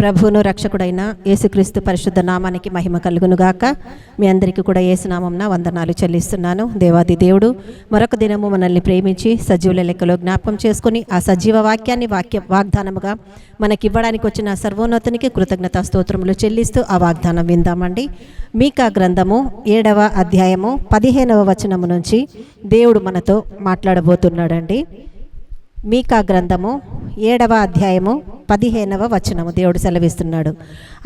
ప్రభువును రక్షకుడైన యేసుక్రీస్తు పరిశుద్ధ నామానికి మహిమ కలుగునుగాక. మీ అందరికీ కూడా ఏసునామంన వందనాలు చెల్లిస్తున్నాను. దేవాది దేవుడు మరొక దినము మనల్ని ప్రేమించి సజీవుల లెక్కలో జ్ఞాపకం చేసుకుని ఆ సజీవ వాక్యాన్ని వాక్య వాగ్దానముగా మనకి ఇవ్వడానికి వచ్చిన సర్వోన్నతునికి కృతజ్ఞత స్తోత్రములు చెల్లిస్తూ ఆ వాగ్దానం విందామండి. మీకా గ్రంథము ఏడవ అధ్యాయము పదిహేనవ వచనము నుంచి దేవుడు మనతో మాట్లాడబోతున్నాడండి. మీకా గ్రంథము ఏడవ అధ్యాయము పదిహేనవ వచనము దేవుడు సెలవిస్తున్నాడు.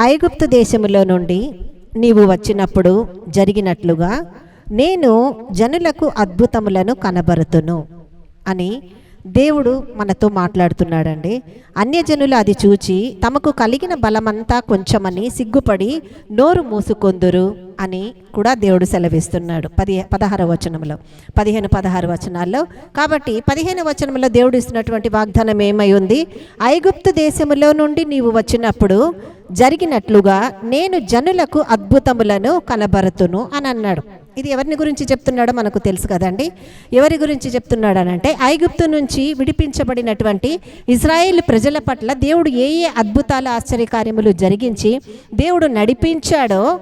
ఐగుప్తు దేశములో నుండి నీవు వచ్చినప్పుడు జరిగినట్లుగా నేను జనులకు అద్భుతములను కనబరుతును అని దేవుడు మనతో మాట్లాడుతున్నాడండి. అన్యజనులు అది చూచి తమకు కలిగిన బలమంతా కొంచెమని సిగ్గుపడి నోరు మూసుకొందురు అని కూడా దేవుడు సెలవిస్తున్నాడు. పది పదహారు వచనంలో పదిహేను పదహారు వచనాల్లో. కాబట్టి పదిహేను వచనంలో దేవుడు ఇస్తున్నటువంటి వాగ్దానం ఏమై ఉంది? ఐగుప్తు దేశములో నుండి నీవు వచ్చినప్పుడు జరిగినట్లుగా నేను జనులకు అద్భుతములను కనబరుతును అని అన్నాడు. ఇది ఎవరిని గురించి చెప్తున్నాడో మనకు తెలుసు కదండి. ఎవరి గురించి చెప్తున్నాడు అంటే ఐగుప్తు నుంచి విడిపించబడినటువంటి ఇజ్రాయేల్ ప్రజల పట్ల దేవుడు ఏ ఏ అద్భుతాలు ఆశ్చర్యకార్యములు జరిగించి దేవుడు నడిపించాడో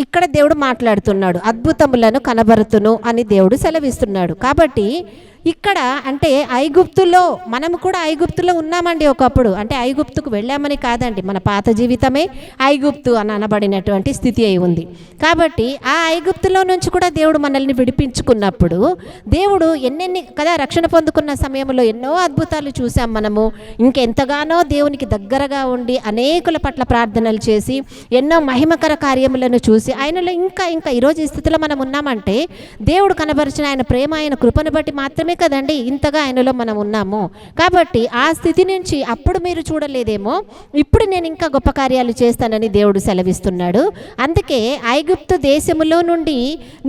ఇక్కడ దేవుడు మాట్లాడుతున్నాడు. అద్భుతములను కనబరుతును అని దేవుడు సెలవిస్తున్నాడు. కాబట్టి ఇక్కడ అంటే ఐగుప్తులో మనం కూడా ఐగుప్తులో ఉన్నామండి ఒకప్పుడు. అంటే ఐగుప్తుకు వెళ్ళామని కాదండి. మన పాత జీవితమే ఐగుప్తు అని అనబడినటువంటి స్థితి అయి ఉంది. కాబట్టి ఆ ఐగుప్తులో నుంచి కూడా దేవుడు మనల్ని విడిపించుకున్నప్పుడు దేవుడు ఎన్నెన్ని కదా రక్షణ పొందుకున్న సమయంలో ఎన్నో అద్భుతాలు చూసాం మనము. ఇంకెంతగానో దేవునికి దగ్గరగా ఉండి అనేకుల పట్ల ప్రార్థనలు చేసి ఎన్నో మహిమకర కార్యములను చూసి ఆయనలో ఇంకా ఇంకా ఈరోజు ఈ స్థితిలో మనం ఉన్నామంటే దేవుడు కనబరిచిన ఆయన ప్రేమ ఆయన కృపను బట్టి మాత్రమే కదండి ఇంతగా ఆయనలో మనం ఉన్నాము. కాబట్టి ఆ స్థితి నుంచి అప్పుడు మీరు చూడలేదేమో ఇప్పుడు నేను ఇంకా గొప్ప కార్యాలు చేస్తానని దేవుడు సెలవిస్తున్నాడు. అందుకే ఐగుప్తు దేశములో నుండి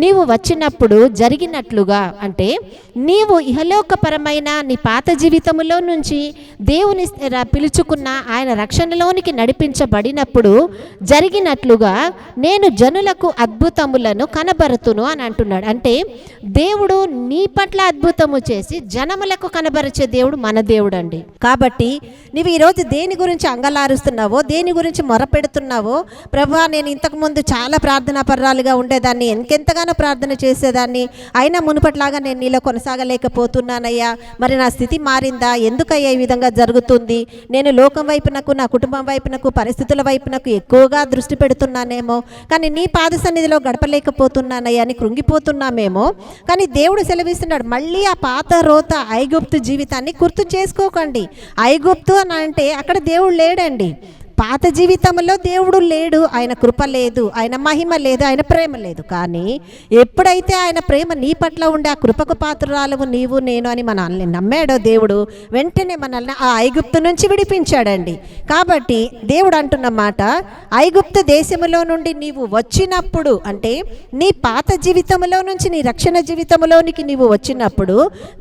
నీవు వచ్చినప్పుడు జరిగినట్లుగా అంటే నీవు ఇహలోకపరమైన నీ పాత జీవితములో నుంచి దేవుని పిలుచుకున్న ఆయన రక్షణలోనికి నడిపించబడినప్పుడు జరిగినట్లుగా నేను జనులకు అద్భుతములను కనబరుతును అని అంటున్నాడు. అంటే దేవుడు నీ పట్ల అద్భుతము చేసి జనములకు కనబరిచే దేవుడు మన దేవుడు అండి కాబట్టి నీవు ఈరోజు దేని గురించి అంగలారుస్తున్నావో దేని గురించి మొరపెడుతున్నావో ప్రభా నేను ఇంతకుముందు చాలా ప్రార్థనా పర్రాలుగా ఉండేదాన్ని ఎంకెంతగానో ప్రార్థన చేసేదాన్ని అయినా మునుపట్లాగా నేను నీలో కొనసాగలేకపోతున్నానయ్యా. మరి నా స్థితి మారిందా? ఎందుకయ్యా ఈ విధంగా జరుగుతుంది? నేను లోకం వైపునకు నా కుటుంబం వైపునకు పరిస్థితుల వైపునకు ఎక్కువగా దృష్టి పెడుతున్నానేమో. కానీ నీ పాద సన్నిధిలో గడపలేకపోతున్నానయ్యా అని కృంగిపోతున్నామేమో. కానీ దేవుడు సెలవిస్తున్నాడు మళ్ళీ ఆ పాత రోత ఐగుప్తు జీవితాన్ని గుర్తు చేసుకోకండి. ఐగుప్తు అని అంటే అక్కడ దేవుడు లేడండి. పాత జీవితంలో దేవుడు లేడు ఆయన కృప లేదు ఆయన మహిమ లేదు ఆయన ప్రేమ లేదు. కానీ ఎప్పుడైతే ఆయన ప్రేమ నీ పట్ల ఉండే ఆ కృపకు పాత్రురాలవు నీవు నేను అని మనల్ని నమ్మాడో దేవుడు వెంటనే మనల్ని ఆ ఐగుప్తు నుంచి విడిపించాడండి. కాబట్టి దేవుడు అంటున్న మాట ఐగుప్తు దేశములో నుండి నీవు వచ్చినప్పుడు అంటే నీ పాత జీవితంలో నుంచి నీ రక్షణ జీవితంలోనికి నీవు వచ్చినప్పుడు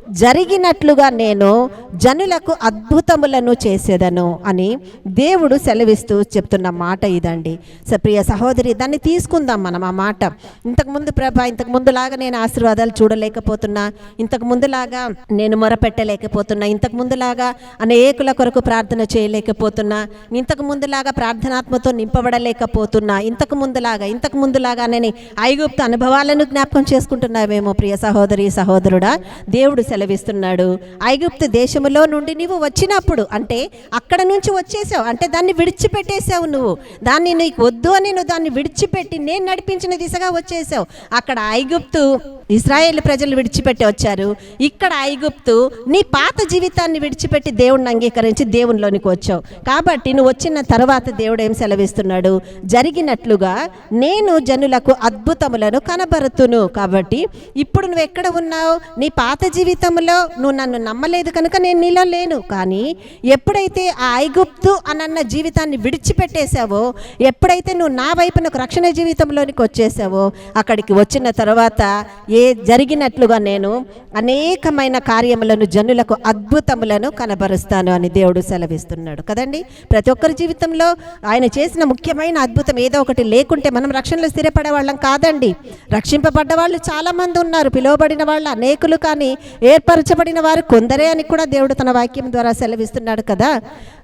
జరిగినట్లుగా నేను జనులకు అద్భుతములను చేసేదను అని దేవుడు సెలవిస్తూ చెప్తున్న మాట ఇదండి. స- ప్రియ సహోదరి దాన్ని తీసుకుందాం మనం ఆ మాట. ఇంతకుముందు ప్రభ ప్రభా ఇంతకు నేను ఆశీర్వాదాలు చూడలేకపోతున్నా ఇంతకుముందులాగా నేను మొరపెట్టలేకపోతున్నా ఇంతకుముందులాగా అనేకుల కొరకు ప్రార్థన చేయలేకపోతున్నా ఇంతకు ముందులాగా ప్రార్థనాత్మతో నింపబడలేకపోతున్నా ఇంతకు ముందులాగా ఇంతకు ముందులాగా నేను ఐగుప్త అనుభవాలను జ్ఞాపకం చేసుకుంటున్నావేమో ప్రియ సహోదరి సహోదరుడా దేవుడు సెలవిస్తున్నాడు. ఐగుప్తు దేశములో నుండి నీవు వచ్చినప్పుడు అంటే అక్కడ నుంచి వచ్చేసావు అంటే దాన్ని విడిచిపెట్టేశావు నువ్వు. దాన్ని నీకు వద్దు అని నువ్వు దాన్ని విడిచిపెట్టి నేను నడిపించిన దిశగా వచ్చేసావు అక్కడ ఐగుప్తు ఇస్రాయేల్ ప్రజలు విడిచిపెట్టి వచ్చారు. ఇక్కడ ఐగుప్తు నీ పాత జీవితాన్ని విడిచిపెట్టి దేవుణ్ణి అంగీకరించి దేవునిలోనికి వచ్చావు. కాబట్టి నువ్వు వచ్చిన తర్వాత దేవుడు ఏం సెలవిస్తున్నాడు? జరిగినట్లుగా నేను జనులకు అద్భుతములను కనబరుతును. కాబట్టి ఇప్పుడు నువ్వు ఎక్కడ ఉన్నావు? నీ పాత జీవితంలో నువ్వు నన్ను నమ్మలేదు కనుక నేను నీలో లేను. కానీ ఎప్పుడైతే ఆ ఐగుప్తు అనన్న జీవితాన్ని విడిచిపెట్టేశావో ఎప్పుడైతే నువ్వు నా వైపునకు రక్షణ జీవితంలోనికి వచ్చేసావో అక్కడికి వచ్చిన తర్వాత ఏ జరిగినట్లుగా నేను అనేకమైన కార్యములను జనులకు అద్భుతములను కనబరుస్తాను అని దేవుడు సెలవిస్తున్నాడు. కదండి? ప్రతి ఒక్కరి జీవితంలో ఆయన చేసిన ముఖ్యమైన అద్భుతం ఏదో ఒకటి లేకుంటే మనం రక్షణలో స్థిరపడే వాళ్ళం కాదండి. రక్షింపబడ్డ వాళ్ళు చాలామంది ఉన్నారు. పిలువబడిన వాళ్ళు అనేకులు కానీ ఏర్పరచబడిన వారు కొందరే అని కూడా దేవుడు తన వాక్యం ద్వారా సెలవిస్తున్నాడు కదా.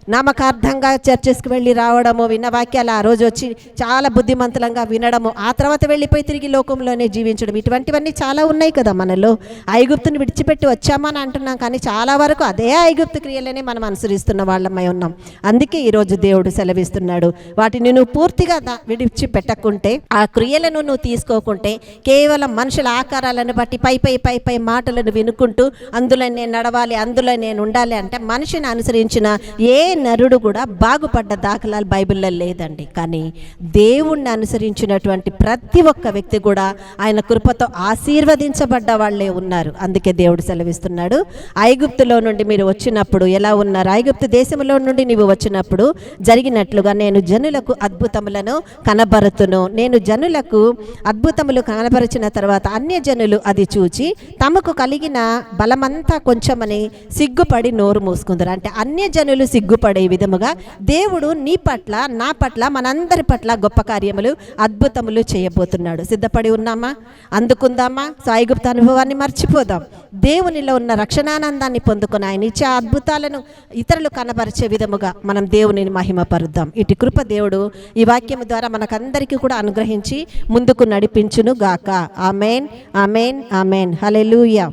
నామకార్థంగా చర్చెస్కి వెళ్ళి రావడము విన్న వాక్యాలు ఆ రోజు వచ్చి చాలా బుద్ధిమంతులంగా వినడము ఆ తర్వాత వెళ్ళిపోయి తిరిగి లోకంలోనే జీవించడం. ఇటువంటివన్నీ చాలా ఉన్నాయి కదా మనలో. ఐగుప్తుని విడిచిపెట్టి వచ్చామని అంటున్నాం కానీ చాలా వరకు అదే ఐగుప్తు క్రియలనే మనం అనుసరిస్తున్న వాళ్ళమై ఉన్నాం. అందుకే ఈరోజు దేవుడు సెలవిస్తున్నాడు. వాటిని నువ్వు పూర్తిగా విడిచిపెట్టకుంటే ఆ క్రియలను నువ్వు తీసుకోకుంటే కేవలం మనుషుల ఆకారాలను బట్టి పై పై పై పై మాటలను వినుకుంటూ అందులో నేను నడవాలి అందులో నేను ఉండాలి అంటే మనిషిని అనుసరించిన ఏ నరుడు కూడా బాగుపడ్డ దాఖలాలు బైబిల్లో లేదండి. కానీ దేవుణ్ణి అనుసరించినటువంటి ప్రతి ఒక్క వ్యక్తి కూడా ఆయన కృపతో ఆశీర్వదించబడ్డ వాళ్ళే ఉన్నారు. అందుకే దేవుడు సెలవిస్తున్నాడు. ఐగుప్తులో నుండి మీరు వచ్చినప్పుడు ఎలా ఉన్నారు? ఐగుప్తు దేశంలో నుండి నీవు వచ్చినప్పుడు జరిగినట్లుగా నేను జనులకు అద్భుతములను కనబరుతును. నేను జనులకు అద్భుతములు కనబరిచిన తర్వాత అన్య జనులు అది చూచి తమకు కలిగిన బలమంతా కొంచెమని సిగ్గుపడి నోరు మూసుకుందరు. అంటే అన్య జనులు సిగ్గు సిగ్గుపడే విధముగా దేవుడు నీ పట్ల నా పట్ల మనందరి పట్ల గొప్ప కార్యములు అద్భుతములు చేయబోతున్నాడు. సిద్ధపడి ఉన్నామా? అందుకుందామా? సాయిగుప్త అనుభవాన్ని మర్చిపోదాం. దేవునిలో ఉన్న రక్షణానందాన్ని పొందుకుని ఆయన ఇచ్చే అద్భుతాలను ఇతరులు కనబరిచే విధముగా మనం దేవునిని మహిమపరుద్దాం. ఇటు కృప దేవుడు ఈ వాక్యం ద్వారా మనకందరికీ కూడా అనుగ్రహించి ముందుకు నడిపించును గాక ఆమెన్ ఆమెన్ ఆమెన్. హలెలూయా